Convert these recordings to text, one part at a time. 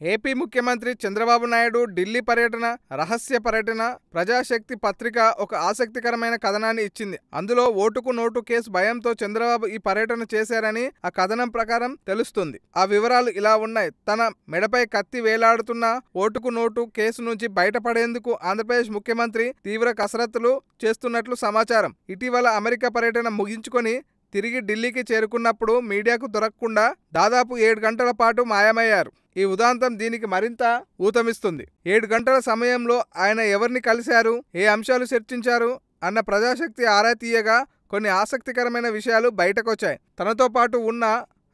AP ముఖ్యమంత్రి చంద్రబాబు నాయుడు ఢిల్లీ పర్యటన రహస్య పర్యటన ప్రజాశక్తి పత్రిక ఒక ఆసక్తికరమైన కథనాన్ని ఇచ్చింది. అందులో ఓటుకు నోటు కేసు భయంతో చంద్రబాబు ఈ పర్యటన చేశారని ఆ కథనం ప్రకారం తెలుస్తుంది. ఆ వివరాలు ఇలా ఉన్నాయి. తన మెడపై కత్తి వేలాడుతున్న ఓటుకు నోటు కేసు నుంచి బయటపడేందుకు ఆంధ్రప్రదేశ్ ముఖ్యమంత్రి తీవ్ర కసరత్తులు చేస్తున్నట్లు సమాచారం. ఇటీవల అమెరికా పర్యటన ముగించుకొని తిరిగి ఢిల్లీకి చేరుకున్నప్పుడు మీడియాకు దొరకకుండా దాదాపు ఏడు గంటల పాటు మాయమయ్యారు. ఈ ఉదాంతం దీనికి మరింత ఊతమిస్తుంది. ఏడు గంటల సమయంలో ఆయన ఎవరిని కలిశారు ఏ అంశాలు చర్చించారు అన్న ప్రజాశక్తి ఆరా తీయగా కొన్ని ఆసక్తికరమైన విషయాలు బయటకొచ్చాయి. తనతో పాటు ఉన్న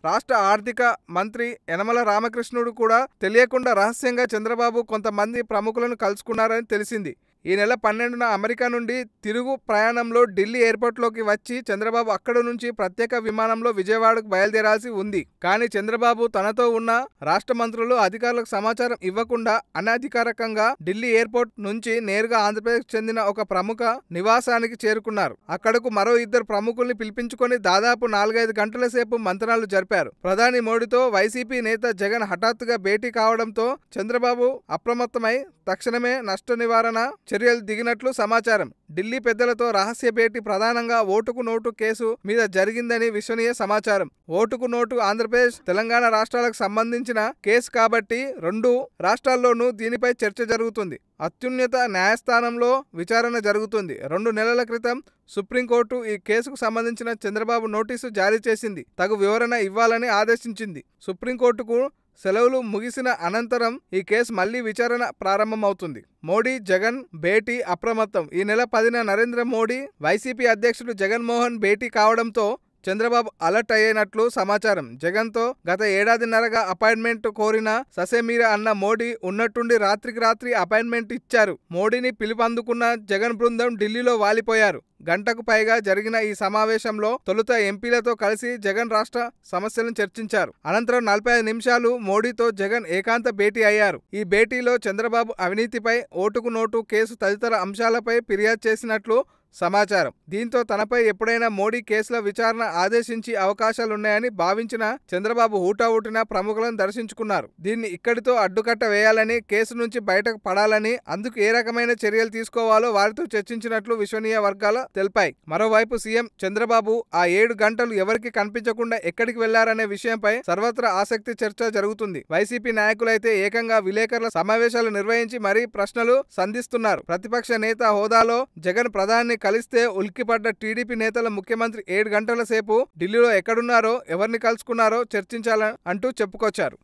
రాష్ట్ర ఆర్థిక మంత్రి యనమల రామకృష్ణుడు కూడా తెలియకుండా రహస్యంగా చంద్రబాబు కొంతమంది ప్రముఖులను కలుసుకున్నారని తెలిసింది. ఈ నెల పన్నెండున అమెరికా నుండి తిరుగు ప్రయాణంలో ఢిల్లీ ఎయిర్పోర్ట్లోకి వచ్చి చంద్రబాబు అక్కడ నుంచి ప్రత్యేక విమానంలో విజయవాడకు బయలుదేరాల్సి ఉంది. కానీ చంద్రబాబు తనతో ఉన్న రాష్ట్ర మంత్రులు అధికారులకు సమాచారం ఇవ్వకుండా అనధికారికంగా ఢిల్లీ ఎయిర్పోర్ట్ నుంచి నేరుగా ఆంధ్రప్రదేశ్ చెందిన ఒక ప్రముఖ నివాసానికి చేరుకున్నారు. అక్కడకు మరో ఇద్దరు ప్రముఖుల్ని పిలిపించుకొని దాదాపు నాలుగైదు గంటల సేపు మంత్రాలు జరిపారు. ప్రధాని మోడీతో వైసీపీ నేత జగన్ హఠాత్తుగా భేటీ కావడంతో చంద్రబాబు అప్రమత్తమై తక్షణమే నష్ట నివారణ చర్యలు దిగినట్లు సమాచారం. ఢిల్లీ పెద్దలతో రహస్య భేటీ ప్రధానంగా ఓటుకు నోటు కేసు మీద జరిగిందని విశ్వనీయ సమాచారం. ఓటుకు నోటు ఆంధ్రప్రదేశ్ తెలంగాణ రాష్ట్రాలకు సంబంధించిన కేసు కాబట్టి రెండు రాష్ట్రాల్లోనూ దీనిపై చర్చ జరుగుతుంది. అత్యున్నత న్యాయస్థానంలో విచారణ జరుగుతుంది. రెండు నెలల క్రితం సుప్రీంకోర్టు ఈ కేసుకు సంబంధించిన చంద్రబాబు నోటీసు జారీ చేసింది. తగు వివరణ ఇవ్వాలని ఆదేశించింది. సుప్రీంకోర్టుకు సెలవులు ముగిసిన అనంతరం ఈ కేసు మళ్ళీ విచారణ ప్రారంభమవుతుంది. మోడీ జగన్ భేటీ అప్రమత్తం. ఈ నెల పదిన నరేంద్ర మోడీ వైసీపీ అధ్యక్షుడు జగన్మోహన్ భేటీ కావడంతో చంద్రబాబు అలర్ట్ అయ్యేనట్లు సమాచారం. జగన్తో గత ఏడాదిన్నరగా అపాయింట్మెంట్ కోరిన ససేమీర అన్న మోడీ ఉన్నట్టుండి రాత్రికి రాత్రి అపాయింట్మెంట్ ఇచ్చారు. మోడీని పిలుపందుకున్న జగన్ బృందం ఢిల్లీలో వాలిపోయారు. గంటకు పైగా జరిగిన ఈ సమావేశంలో తొలుత ఎంపీలతో కలిసి జగన్ రాష్ట్ర సమస్యలను చర్చించారు. అనంతరం నలభై ఐదు నిమిషాలు మోడీతో జగన్ ఏకాంత భేటీ అయ్యారు. ఈ భేటీలో చంద్రబాబు అవినీతిపై ఓటుకు నోటు కేసు తదితర అంశాలపై ఫిర్యాదు చేసినట్లు సమాచారం. దీంతో తనపై ఎప్పుడైనా మోడీ కేసుల విచారణ ఆదేశించి అవకాశాలున్నాయని భావించిన చంద్రబాబు హూటాహూటిన ప్రముఖులను దర్శించుకున్నారు. దీన్ని ఇక్కడితో అడ్డుకట్ట వేయాలని కేసు నుంచి బయటకు పడాలని అందుకు ఏ రకమైన చర్యలు తీసుకోవాలో వారితో చర్చించినట్లు విశ్వనీయ వర్గాలు తెలిపాయి. మరోవైపు సీఎం చంద్రబాబు ఆ ఏడు గంటలు ఎవరికి కనిపించకుండా ఎక్కడికి వెళ్ళారనే విషయంపై సర్వత్రా ఆసక్తి చర్చ జరుగుతుంది. వైసీపీ నాయకులైతే ఏకంగా విలేకరుల సమావేశాలు నిర్వహించి మరీ ప్రశ్నలు సంధిస్తున్నారు. ప్రతిపక్ష నేత హోదాలో జగన్ ప్రధాని కలిస్తే ఉలిక్కిపడ్డ టీడీపీ నేతల ముఖ్యమంత్రి ఏడు గంటల సేపు ఢిల్లీలో ఎక్కడున్నారో ఎవరిని కలుసుకున్నారో చర్చించాలని అంటూ చెప్పుకొచ్చారు.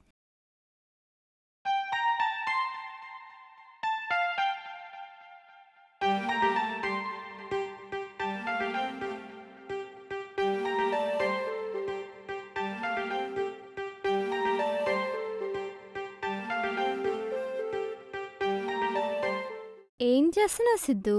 ఏం చేస్తున్నావు సిద్ధు?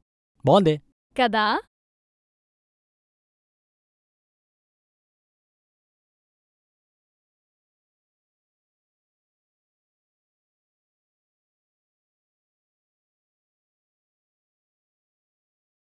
బాగుందే కదా